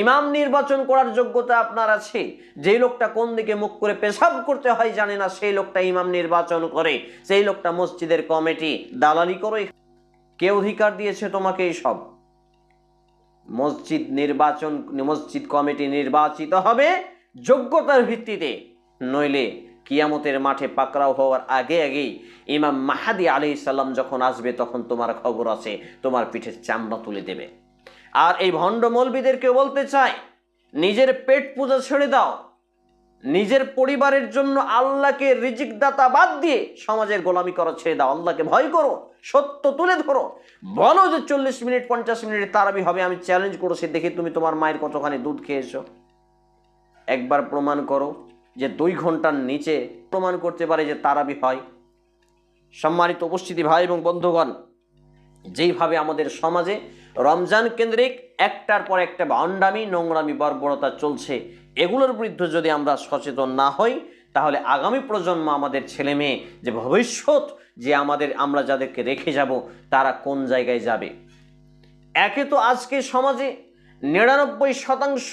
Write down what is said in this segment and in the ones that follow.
ইমাম নির্বাচন করার যোগ্যতা আপনার আছে? যেই লোকটা কোন দিকে মুখ করে পেশাব করতে হয় জানে না, সেই লোকটা ইমাম নির্বাচন করে। সেই লোকটা মসজিদের কমিটি, দালালি করে। কে অধিকার দিয়েছে তোমাকে এই সব মসজিদ নির্বাচন, মসজিদ কমিটি নির্বাচিত হবে যোগ্যতার ভিত্তিতে। নইলে কিয়ামতের মাঠে পাকড়াও হওয়ার আগে আগেই ইমাম মাহাদি আলি সাল্লাম যখন আসবে, তখন তোমার খবর আছে, তোমার পিঠের চামড়া তুলে দেবে। আর এই ভণ্ড মৌলবিদেরকে বলতে চাই, নিজের পেট পূজা ছেড়ে দাও। নিজের পরিবারের জন্য আল্লাহকে রিজিক দাতা বাদ দিয়ে সমাজের গোলামি করা, ছেড়ে দাও। আল্লাহকে ভয় করো, সত্য তুলে ধরো। বলো যে চল্লিশ মিনিট, পঞ্চাশ মিনিট তারাবি হবে, আমি চ্যালেঞ্জ করেছি, দেখি তুমি তোমার মায়ের কতখানি দুধ খেয়েছো। একবার প্রমাণ করো। যে দুই ঘণ্টার নিচে প্রমাণ করতে পারে যে তারাবি হয়। সম্মানিত উপস্থিতি ভাই এবং বন্ধুগণ, যেইভাবে আমাদের সমাজে রমজান কেন্দ্রিক একটার পর একটা ভণ্ডামি নোংরামি বর্বরতা চলছে, এগুলোর বিরুদ্ধে যদি আমরা সচেতন না হই, তাহলে আগামী প্রজন্ম আমাদের ছেলে মেয়ে যে ভবিষ্যৎ যে আমাদের আমরা যাদেরকে রেখে যাব, তারা কোন জায়গায় যাবে? একে তো আজকে সমাজে নিরানব্বই শতাংশ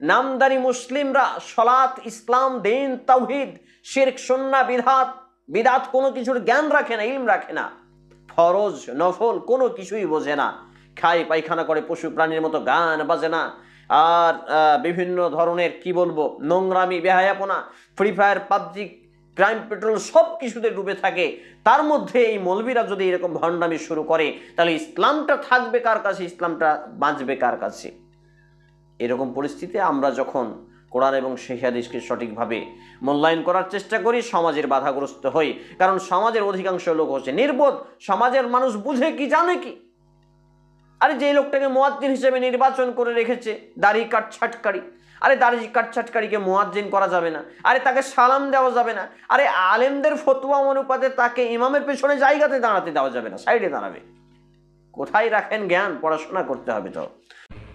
নামদারি মুসলিমরা, সলাৎ, ইসলাম, দিন, তাওহিদ, শিরক সন্না বিধাত বিদাত কোনো কিছুর জ্ঞান রাখে না, ইলম রাখে না। ফরজ, নফল কোনো কিছুই বোঝে না। খায় পায়খানা করে পশু প্রাণীর মতো গান বাজে না। আর বিভিন্ন ধরনের, কি বলব, নোংরামি, বেহায়াপনা Free Fire PUBG Crime Patrol সব কিছুতে ডুবে থাকে। তার মধ্যে এই মলবিরা যদি এরকম ভণ্ডামি শুরু করে, তাহলে ইসলামটা থাকবে কার কাছে? ইসলামটা বাঁচবে কার কাছে? এরকম পরিস্থিতিতে আমরা যখন কোরআন এবং সেই সঠিকভাবে মূল্যায়ন করার চেষ্টা করি, সমাজের বাধাগ্রস্ত হই। কারণ সমাজের অধিকাংশ লোক হচ্ছে নির্বোধ। সমাজের মানুষ বুঝে কি, জানে কি? আরে যে লোকটাকে মোয়াজ্জিন হিসেবে নির্বাচন করে রেখেছে, দাড়ি কাটছাটকারী আরে দাড়ি কাটছাটকারীকে মোয়াজ্জিন করা যাবে না। আরে তাকে সালাম দেওয়া যাবে না। আরে আলেমদের ফতুয়া অনুপাতে তাকে ইমামের পেছনে জায়গাতে দাঁড়াতে দেওয়া যাবে না, সাইডে দাঁড়াবে। কোথায় রাখেন জ্ঞান? পড়াশোনা করতে হবে তো।